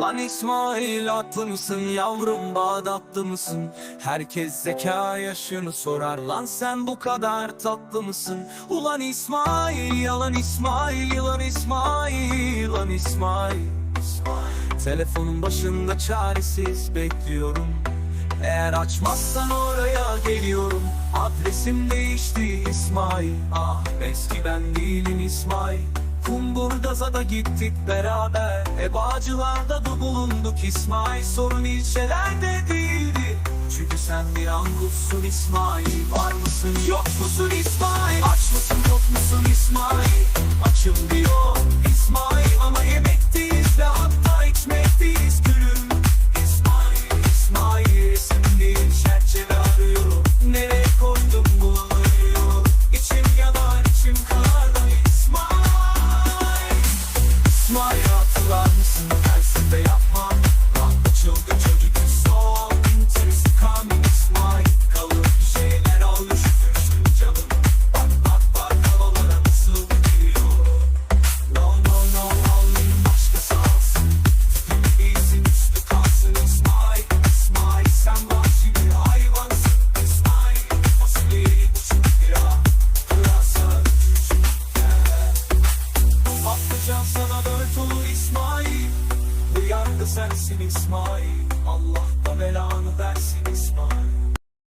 Lan İsmail atlı mısın yavrum? Bağdatlı mısın? Herkes zeka yaşını sorar. Lan sen bu kadar tatlı mısın? Ulan İsmail yalan İsmail Yalan İsmail Lan İsmail. Telefonun başında çaresiz bekliyorum. Eğer açmazsan oraya geliyorum. Adresim değişti İsmail. Ah eski ben değilim İsmail Kumburgaz'a da gittik beraber. E Bağcılar'da da bulunduk İsmail. Sorun ilçelerde değildi. Çünkü sen bir angutsun İsmail. Var mısın yok musun İsmail İsmail İsmail Bu yargı sensin